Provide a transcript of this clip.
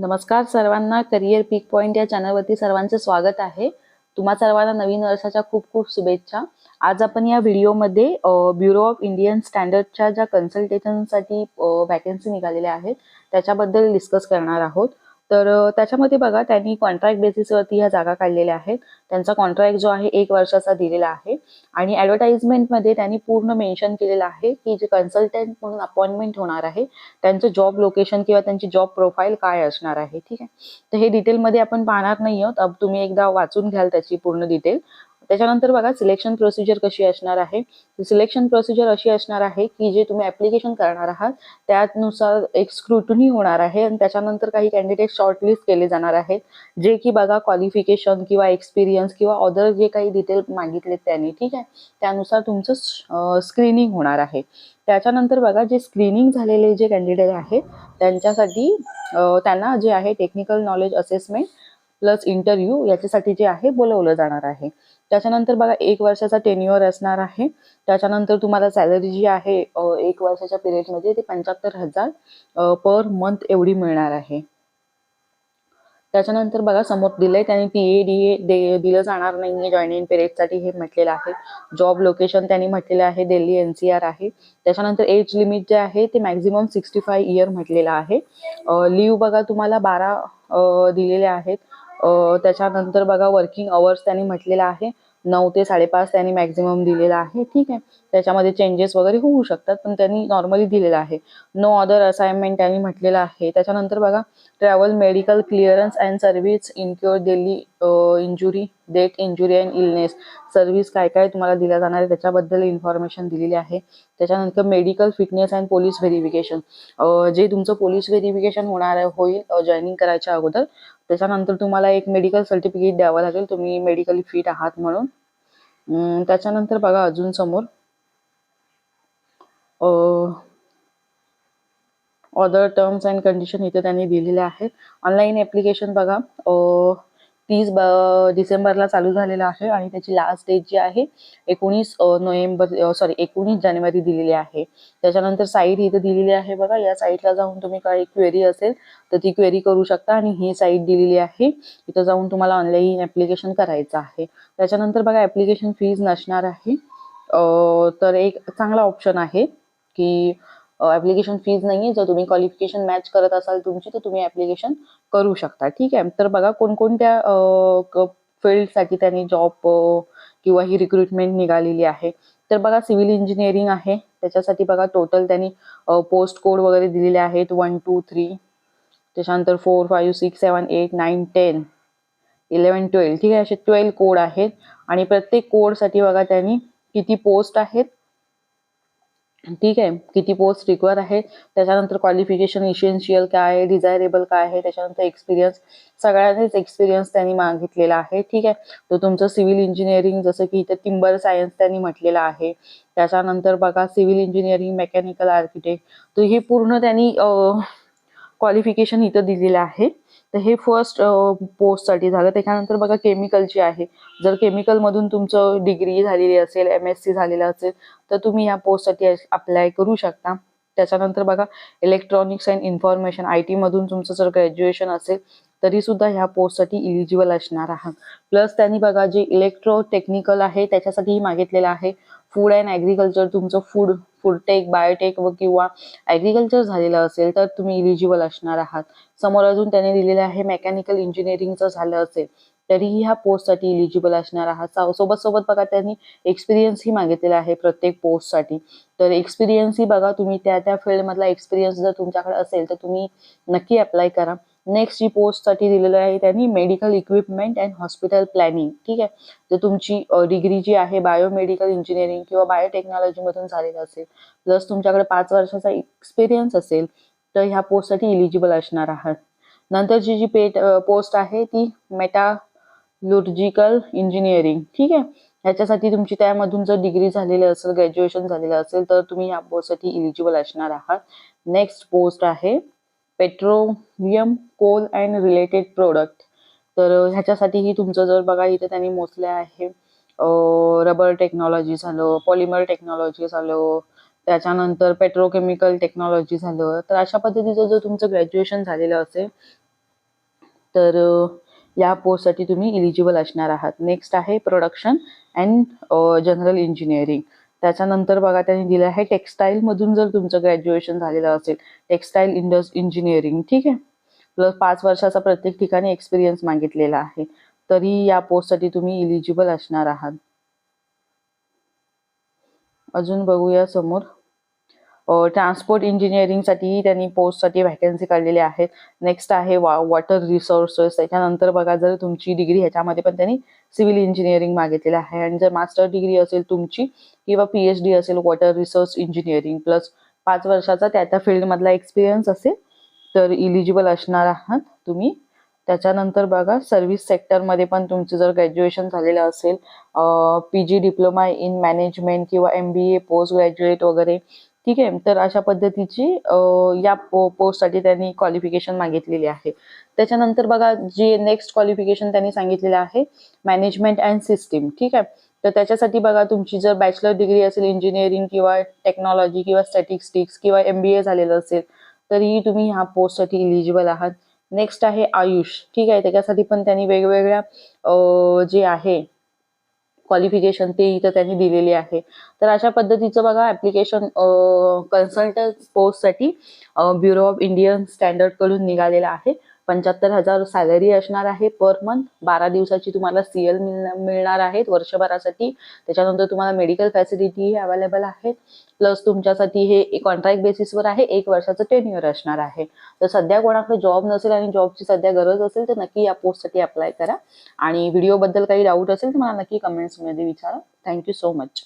नमस्कार सर्वांना करिअर पीक पॉइंट या चॅनलवरती सर्वांचं स्वागत आहे. तुम्हा सर्वांना नवीन वर्षाच्या खूप खूप शुभेच्छा. आज आपण या व्हिडिओमध्ये ब्युरो ऑफ इंडियन स्टँडर्डच्या ज्या कन्सल्टेशनसाठी वॅकन्सी निघालेल्या आहेत त्याच्याबद्दल डिस्कस करणार आहोत. तर त्याच्यामध्ये बघा त्यांनी कॉन्ट्रॅक्ट बेसिसवरती ह्या जागा काढलेल्या आहेत. त्यांचा कॉन्ट्रॅक्ट जो आहे एक वर्षाचा दिलेला आहे. आणि ॲडव्हर्टाइजमेंटमध्ये त्यांनी पूर्ण मेन्शन केलेलं आहे की जे कन्सल्टंट म्हणून अपॉइंटमेंट होणार आहे त्यांचं जॉब लोकेशन किंवा त्यांची जॉब प्रोफाईल काय असणार आहे ठीक आहे? तर हे डिटेलमध्ये आपण पाहणार नाही आहोत तुम्ही एकदा वाचून घ्याल त्याची पूर्ण डिटेल त्याच्यानंतर बघा सिलेक्शन प्रोसिजर कशी असणार आहे? सिलेक्शन प्रोसिजर अशी असणार आहे की जे तुम्ही ऍप्लिकेशन करणार आहात त्यानुसार एक स्क्रुटनी होणार आहे आणि त्याच्यानंतर काही कॅन्डिडेट शॉर्टलिस्ट केले जाणार आहेत. जे की बघा क्वालिफिकेशन किंवा एक्सपिरियन्स किंवा अदर जे काही डिटेल मागितले त्यांनी ठीक आहे? त्यानुसार तुमचं स्क्रीनिंग होणार आहे. त्याच्यानंतर बघा जे स्क्रीनिंग झालेले जे कॅन्डिडेट आहेत त्यांच्यासाठी त्यांना जे आहे technical knowledge assessment plus interview याच्यासाठी जे आहे बोलवलं जाणार आहे. त्याच्यानंतर बघा एक वर्षाचा टेन्युअर असणार आहे. त्याच्यानंतर तुम्हाला सॅलरी जी आहे एक वर्षाच्या पिरियडमध्ये ते पंच्याहत्तर हजार पर मंथ एवढी मिळणार आहे. त्याच्यानंतर बघा समोर दिलंय त्यांनी पी ए डी ए दे दिलं जाणार नाहीये जॉईनिंग पिरियडसाठी हे म्हटलेलं आहे. जॉब लोकेशन त्यांनी म्हटलेलं आहे दिल्ली एन सी आर आहे. त्याच्यानंतर एज लिमिट जे आहे ते मॅक्झिमम सिक्स्टी फाय इयर म्हटलेलं आहे. लिव्ह बघा तुम्हाला बारा दिलेले आहेत. त्याच्यानंतर बघा वर्किंग अवर्स त्यांनी म्हटलेलं आहे. नऊ ते साडेपाच त्यांनी मॅक्झिमम दिलेला आहे. ठीक आहे. त्याच्यामध्ये चेंजेस वगैरे होऊ शकतात पण त्यांनी नॉर्मली दिलेलं आहे. नो अदर असाइनमेंट त्यांनी म्हटलेलं आहे. त्याच्यानंतर बघा travel medical clearance and service incur Delhi injury date injury and illness service काय काय तुम्हाला दिल्या जाणार आहे त्याच्याबद्दल इन्फॉर्मेशन दिलेली आहे. त्याच्यानंतर medical fitness and police verification जे तुमचं पोलीस व्हेरिफिकेशन होणार आहे होईल जॉईनिंग करायच्या अगोदर त्याच्यानंतर तुम्हाला एक मेडिकल सर्टिफिकेट द्यावं लागेल. तुम्ही मेडिकली फिट आहात म्हणून. त्याच्यानंतर बघा अजून समोर. अदर टर्म्स अँड कंडिशन इथे त्यांनी दिलेले आहेत. ऑनलाईन ऍप्लिकेशन बघा. तीस ब- डिसेंबरला चालू झालेलं आहे आणि त्याची लास्ट डेट जी आहे एकोणीस नोव्हेंबर सॉरी एकोणीस जानेवारी दिलेली आहे. त्याच्यानंतर साईट इथे दिलेली आहे बघा. या साईटला जाऊन तुम्ही काही क्वेरी असेल तर ती क्वेरी करू शकता आणि ही साईट दिलेली आहे. इथं जाऊन तुम्हाला ऑनलाईन ऍप्लिकेशन करायचं आहे. त्याच्यानंतर बघा ऍप्लिकेशन फीज नसणार आहे. तर एक चांगला ऑप्शन आहे की ऍप्लिकेशन फीज नाही जर तुम्ही क्वालिफिकेशन मॅच करत असाल तुमची तर तुम्ही ऍप्लिकेशन करू शकता. ठीक आहे? तर बघा कोणकोणत्या फील्डसाठी त्यांनी जॉब किंवा ही रिक्रुटमेंट निघालेली आहे? तर बघा सिव्हिल इंजिनिअरिंग आहे. त्याच्यासाठी बघा टोटल त्यांनी पोस्ट कोड वगैरे दिलेले आहेत. वन टू थ्री त्याच्यानंतर four five six seven eight nine ten eleven twelve ठीक आहे? असे ट्वेल्व कोड आहेत. आणि प्रत्येक कोडसाठी बघा त्यांनी किती पोस्ट आहेत? ठीक आहे. किती पोस्ट रिक्वायर आहे त्याच्यानंतर क्वालिफिकेशन इशेन्शियल काय आहे? डिझायरेबल काय आहे? त्याच्यानंतर एक्सपिरियन्स सगळ्यांनीच एक्सपिरियन्स त्यांनी मागितलेला आहे. ठीक आहे. तर तुमचं सिव्हिल इंजिनिअरिंग जसं की इथे टिंबर सायन्स त्यांनी म्हटलेलं आहे. त्याच्यानंतर बघा सिव्हिल इंजिनिअरिंग मेकॅनिकल आर्किटेक्ट तर हे पूर्ण त्यांनी क्वालिफिकेशन इथं दिलेलं आहे. तर हे फर्स्ट पोस्टसाठी झालं. त्याच्यानंतर बघा केमिकलची आहे. जर केमिकलमधून तुमचं डिग्री झालेली असेल एम एस सी झालेलं असेल तर तुम्ही या पोस्टसाठी अप्लाय करू शकता. त्याच्यानंतर बघा इलेक्ट्रॉनिक्स अँड इन्फॉर्मेशन आय टीमधून तुमचं जर ग्रॅज्युएशन असेल तरी सुद्धा ह्या पोस्टसाठी इलिजिबल असणार आहात. प्लस त्यांनी बघा जे इलेक्ट्रो टेक्निकल आहे त्याच्यासाठीही मागितलेलं आहे. फूड अँड ॲग्रिकल्चर तुमचं फूड फूडटेक बायोटेक व किंवा ॲग्रिकल्चर झालेलं असेल तर तुम्ही इलिजिबल असणार आहात. समोर अजून त्याने दिलेलं आहे मेकॅनिकल इंजिनिअरिंगचं झालं असेल तरीही ह्या पोस्टसाठी इलिजिबल असणार आहात. सोबत सोबत बघा त्यांनी एक्सपिरियन्सही मागितलेला आहे प्रत्येक पोस्टसाठी तर एक्सपिरियन्सही बघा तुम्ही त्या त्या फील्डमधला एक्सपिरियन्स जर तुमच्याकडे असेल तर तुम्ही नक्की अप्लाय करा. नेक्स्ट जी पोस्टसाठी दिलेलं आहे त्यांनी medical equipment and hospital planning ठीक आहे? जर तुमची डिग्री जी आहे बायोमेडिकल इंजिनिअरिंग किंवा बायोटेक्नॉलॉजीमधून झालेलं असेल प्लस तुमच्याकडे पाच वर्षाचा एक्सपिरियन्स असेल तर ह्या पोस्टसाठी इलिजिबल असणार आहात. नंतरची जी पेट पोस्ट आहे ती मेटालुर्जिकल इंजिनिअरिंग ठीक आहे? ह्याच्यासाठी तुमची त्यामधून जर डिग्री झालेली असेल ग्रॅज्युएशन झालेलं असेल तर तुम्ही या पोस्टसाठी इलिजिबल असणार आहात. नेक्स्ट पोस्ट आहे petroleum coal and related product. तर ह्याच्यासाठीही तुमचं जर बघा इथे त्यांनी मोजलं आहे. रबर टेक्नॉलॉजी झालं पॉलिमर टेक्नॉलॉजी झालं त्याच्यानंतर पेट्रोकेमिकल टेक्नॉलॉजी झालं. तर अशा पद्धतीचं जर तुमचं ग्रॅज्युएशन झालेलं असेल तर या पोस्टसाठी तुम्ही इलिजिबल असणार आहात. नेक्स्ट आहे प्रोडक्शन अँड जनरल इंजिनिअरिंग. त्याच्यानंतर बघा त्यांनी दिलं आहे टेक्स्टाईलमधून जर तुमचं ग्रॅज्युएशन झालेलं असेल टेक्स्टाईल इंडस इंजिनिअरिंग ठीक आहे? प्लस पाच वर्षाचा प्रत्येक ठिकाणी एक्सपिरियन्स मागितलेला आहे. तरी या पोस्टसाठी तुम्ही इलिजिबल असणार आहात. अजून बघूया समोर. ट्रान्सपोर्ट इंजिनिअरिंगसाठी त्यांनी पोस्टसाठी व्हॅकन्सी काढलेल्या आहेत. नेक्स्ट आहे वा वॉटर रिसोर्सेस त्याच्यानंतर बघा जर तुमची डिग्री ह्याच्यामध्ये पण त्यांनी सिव्हिल इंजिनिअरिंग मागितलेलं आहे. आणि जर मास्टर डिग्री असेल तुमची किंवा पी एच डी असेल वॉटर रिसोर्स इंजिनिअरिंग प्लस पाच वर्षाचा त्या त्या फील्डमधला एक्सपिरियन्स असेल तर इलिजिबल असणार आहात तुम्ही. त्याच्यानंतर बघा सर्व्हिस सेक्टरमध्ये पण तुमचं जर ग्रॅज्युएशन झालेलं असेल P G diploma in management किंवा M B A post graduate वगैरे ठीक आहे. तर अशा पद्धतीची या पो पोस्टसाठी त्यांनी क्वालिफिकेशन मागितलेली आहे. त्याच्यानंतर बघा जे नेक्स्ट क्वालिफिकेशन त्यांनी सांगितलेलं आहे मॅनेजमेंट अँड सिस्टीम ठीक आहे? तर त्याच्यासाठी बघा तुमची जर बॅचलर डिग्री असेल इंजिनिअरिंग किंवा टेक्नॉलॉजी किंवा स्टॅटिस्टिक्स किंवा एम बी ए झालेलं असेल तरीही तुम्ही ह्या पोस्टसाठी इलिजिबल आहात. नेक्स्ट आहे आयुष. ठीक आहे? त्याच्यासाठी पण त्यांनी वेगवेगळ्या जे आहे क्वालिफिकेशन ते इथं त्यांनी दिलेले आहे. तर अशा पद्धतीचं बघा ऍप्लिकेशन कन्सल्टंट पोस्टसाठी ब्युरो ऑफ इंडियन स्टँडर्डकडून निघालेलं आहे. पंच्याहत्तर हजार सॅलरी असणार आहे पर मंथ बारा दिवसाची तुम्हाला सीएल मिळणार आहेत वर्षभरासाठी. त्याच्यानंतर तुम्हाला मेडिकल फॅसिलिटी अवेलेबल आहेत. प्लस तुमच्यासाठी हे कॉन्ट्रॅक्ट बेसिसवर आहे. एक वर्षाचं टेन्युअर असणार आहे. तर सध्या कोणाकडे जॉब नसेल आणि जॉबची सध्या गरज असेल तर नक्की या पोस्टसाठी अप्लाय करा. आणि व्हिडिओबद्दल काही डाऊट असेल तर मला नक्की कमेंट्समध्ये विचारा. Thank you so much